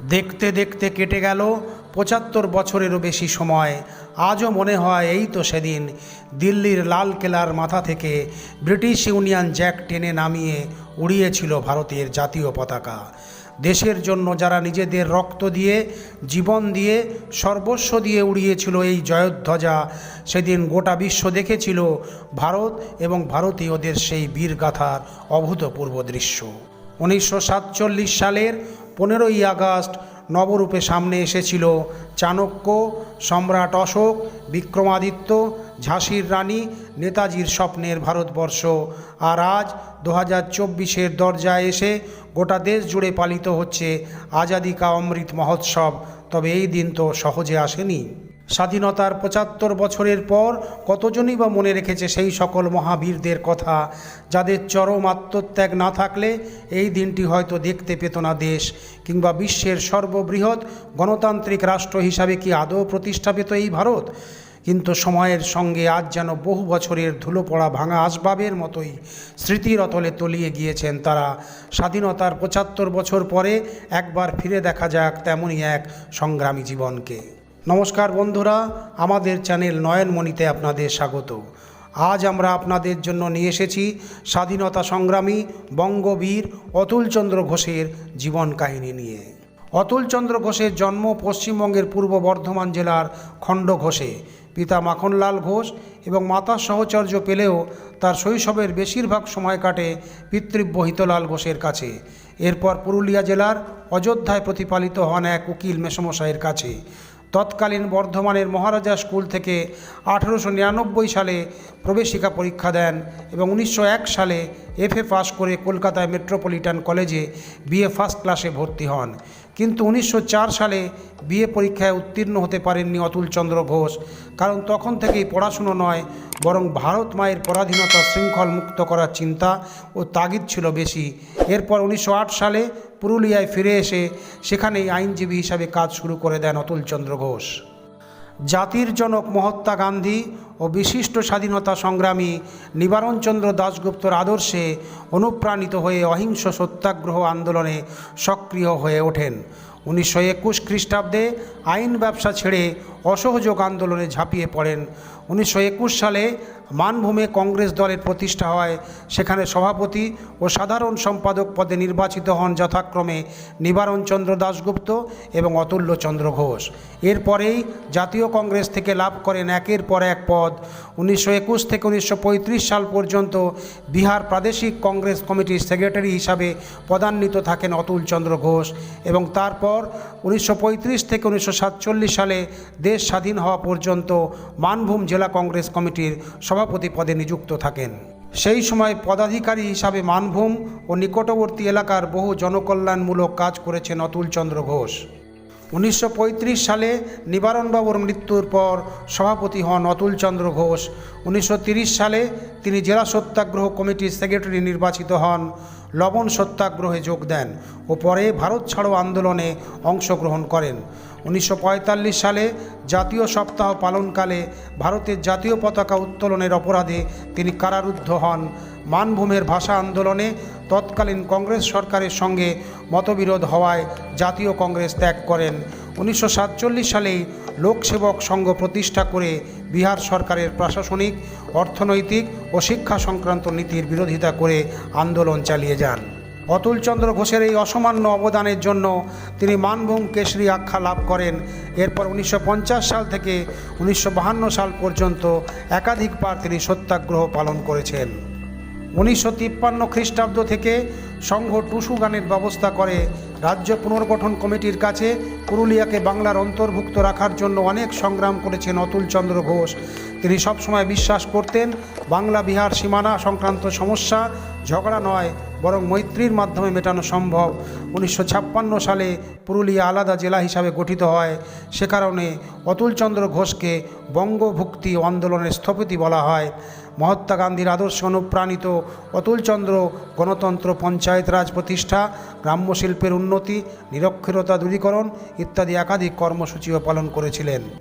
দেখতে দেখতে কেটে গেল। পঁচাত্তর বছরেরও বেশি সময়। আজও মনে হয় এই তো সেদিন। দিল্লির লাল কেলার মাথা থেকে ব্রিটিশ ইউনিয়ন জ্যাক টেনে নামিয়ে উড়িয়েছিল ভারতের জাতীয় পতাকা। দেশের জন্য যারা নিজেদের রক্ত দিয়ে, জীবন দিয়ে, সর্বস্ব দিয়ে উড়িয়েছিল এই জয়োধ্বজা, সেদিন গোটা বিশ্ব দেখেছিল ভারত এবং ভারতীয়দের সেই বীরগাথার অভূতপূর্ব দৃশ্য। উনিশশো সাতচল্লিশ সালের পনেরোই আগস্ট নবরূপে সামনে এসেছিল চাণক্য, সম্রাট অশোক, বিক্রমাদিত্য, ঝাঁসির রানী, নেতাজির স্বপ্নের ভারতবর্ষ। আর আজ দু হাজার চব্বিশের দরজায় এসে গোটা দেশ জুড়ে পালিত হচ্ছে আজাদি কা অমৃত মহোৎসব। তবে এই দিন তো সহজে আসেনি। স্বাধীনতার পঁচাত্তর বছরের পর কতজনই বা মনে রেখেছে সেই সকল মহাবীরদের কথা? যাদের চরম আত্মত্যাগ না থাকলে এই দিনটি হয়তো দেখতে পেত না দেশ। কিংবা বিশ্বের সর্ববৃহৎ গণতান্ত্রিক রাষ্ট্র হিসাবে কি আদৌ প্রতিষ্ঠা পেত এই ভারত? কিন্তু সময়ের সঙ্গে আজ যেন বহু বছরের ধুলো পড়া ভাঙা আসবাবের মতোই স্মৃতির অতলে তলিয়ে গিয়েছেন তারা। স্বাধীনতার পঁচাত্তর বছর পরে একবার ফিরে দেখা যাক তেমনই এক সংগ্রামী জীবনকে। নমস্কার বন্ধুরা, আমাদের চ্যানেল নয়নমণিতে আপনাদের স্বাগত। আজ আমরা আপনাদের জন্য নিয়ে এসেছি স্বাধীনতা সংগ্রামী বঙ্গবীর অতুলচন্দ্র ঘোষের জীবন কাহিনী নিয়ে। অতুলচন্দ্র ঘোষের জন্ম পশ্চিমবঙ্গের পূর্ব বর্ধমান জেলার খণ্ড ঘোষে। পিতা মাখনলাল ঘোষ এবং মাতা সহচর্য পেলেও তার শৈশবের বেশিরভাগ সময় কাটে পিতৃব্য হিতলাল ঘোষের কাছে। এরপর পুরুলিয়া জেলার অযোধ্যায় প্রতিপালিত হন এক উকিল মেসমশাইয়ের কাছে। তৎকালীন বর্ধমানের মহারাজা স্কুল থেকে আঠেরোশো নিরানব্বই সালে প্রবেশিকা পরীক্ষা দেন এবং উনিশশো এক সালে এফএ পাস করে কলকাতায় মেট্রোপলিটন কলেজে বিএ ফার্স্ট ক্লাসে ভর্তি হন। কিন্তু উনিশশো চার সালে বিএ পরীক্ষায় উত্তীর্ণ হতে পারেননি অতুলচন্দ্র ঘোষ। কারণ তখন থেকেই পড়াশুনো নয়, বরং ভারত মায়ের পরাধীনতা শৃঙ্খল মুক্ত করার চিন্তা ও তাগিদ ছিল বেশি। এরপর উনিশশো আট সালে পুরুলিয়ায় ফিরে এসে সেখানেই আইনজীবী হিসাবে কাজ শুরু করে দেন অতুলচন্দ্র ঘোষ। জাতির জনক মহাত্মা গান্ধী ও বিশিষ্ট স্বাধীনতা সংগ্রামী নিবারণচন্দ্র দাশগুপ্তর আদর্শে অনুপ্রাণিত হয়ে অহিংস সত্যাগ্রহ আন্দোলনে সক্রিয় হয়ে ওঠেন। উনিশশো একুশ খ্রিস্টাব্দে আইন ব্যবসা ছেড়ে অসহযোগ আন্দোলনে ঝাঁপিয়ে পড়েন। উনিশশো একুশ সালে মানভূমে কংগ্রেস দলের প্রতিষ্ঠা হয়। সেখানে সভাপতি ও সাধারণ সম্পাদক পদে নির্বাচিত হন যথাক্রমে নিবারণ চন্দ্র দাশগুপ্ত এবং অতুল্যচন্দ্র ঘোষ। এরপরেই জাতীয় কংগ্রেস থেকে লাভ করেন একের পর এক পদ। উনিশশো একুশ থেকে উনিশশো পঁয়ত্রিশ সাল পর্যন্ত বিহার প্রাদেশিক কংগ্রেস কমিটির সেক্রেটারি হিসাবে পদান্বিত থাকেন অতুলচন্দ্র ঘোষ এবং তারপর উনিশশো পঁয়ত্রিশ থেকে উনিশশো সাতচল্লিশ সালে দেশ স্বাধীন হওয়া পর্যন্ত মানভূম জেলা কংগ্রেস কমিটির সভাপতি পদে নিযুক্ত থাকেন। সেই সময় পদাধিকারী হিসাবে মানভূম ও নিকটবর্তী এলাকার বহু জনকল্যাণমূলক কাজ করেছেন অতুলচন্দ্র ঘোষ। উনিশশো পঁয়ত্রিশ সালে নিবারণবাবুর মৃত্যুর পর সভাপতি হন অতুলচন্দ্র ঘোষ। উনিশশো সালে তিনি জেলা সত্যাগ্রহ কমিটির সেক্রেটারি নির্বাচিত হন। লবণ সত্যাগ্রহে যোগ দেন ও পরে ভারত ছাড়ো আন্দোলনে অংশগ্রহণ করেন। উনিশশো পঁয়তাল্লিশ সালে জাতীয় সপ্তাহ পালনকালে ভারতের জাতীয় পতাকা উত্তোলনের অপরাধে তিনি কারারুদ্ধ হন। মানভূমের ভাষা আন্দোলনে তৎকালীন কংগ্রেস সরকারের সঙ্গে মতবিরোধ হওয়ায় জাতীয় কংগ্রেস ত্যাগ করেন। উনিশশো সাতচল্লিশ সালেই লোকসেবক সংঘ প্রতিষ্ঠা করে বিহার সরকারের প্রশাসনিক, অর্থনৈতিক ও শিক্ষা সংক্রান্ত নীতির বিরোধিতা করে আন্দোলন চালিয়ে যান। অতুলচন্দ্র ঘোষের এই অসামান্য অবদানের জন্য তিনি মানভূম কেশরী আখ্যা লাভ করেন। এরপর উনিশশো পঞ্চাশ সাল থেকে উনিশশো সাল পর্যন্ত একাধিকবার তিনি সত্যাগ্রহ পালন করেছেন। উনিশশো তিপ্পান্ন খ্রিস্টাব্দ থেকে সংঘ টুসু গানের ব্যবস্থা করে রাজ্য পুনর্গঠন কমিটির কাছে পুরুলিয়াকে বাংলার অন্তর্ভুক্ত রাখার জন্য অনেক সংগ্রাম করেছেন অতুলচন্দ্র ঘোষ। তিনি সবসময় বিশ্বাস করতেন, বাংলা বিহার সীমানা সংক্রান্ত সমস্যা, ঝগড়া নয়, বরং মৈত্রীর মাধ্যমে মেটানো সম্ভব। উনিশশো ছাপ্পান্ন সালে পুরুলিয়া আলাদা জেলা হিসাবে গঠিত হয়। সে কারণে অতুলচন্দ্র ঘোষকে বঙ্গভুক্তি আন্দোলনের স্থপতি বলা হয়। মহাত্মা গান্ধীর আদর্শ অনুপ্রাণিত অতুলচন্দ্র গণতন্ত্র পঞ্চায়েত রাজ প্রতিষ্ঠা, গ্রাম্য শিল্পের উন্নতি, নিরক্ষরতা দূরীকরণ ইত্যাদি একাধিক কর্মসূচিও পালন করেছিলেন।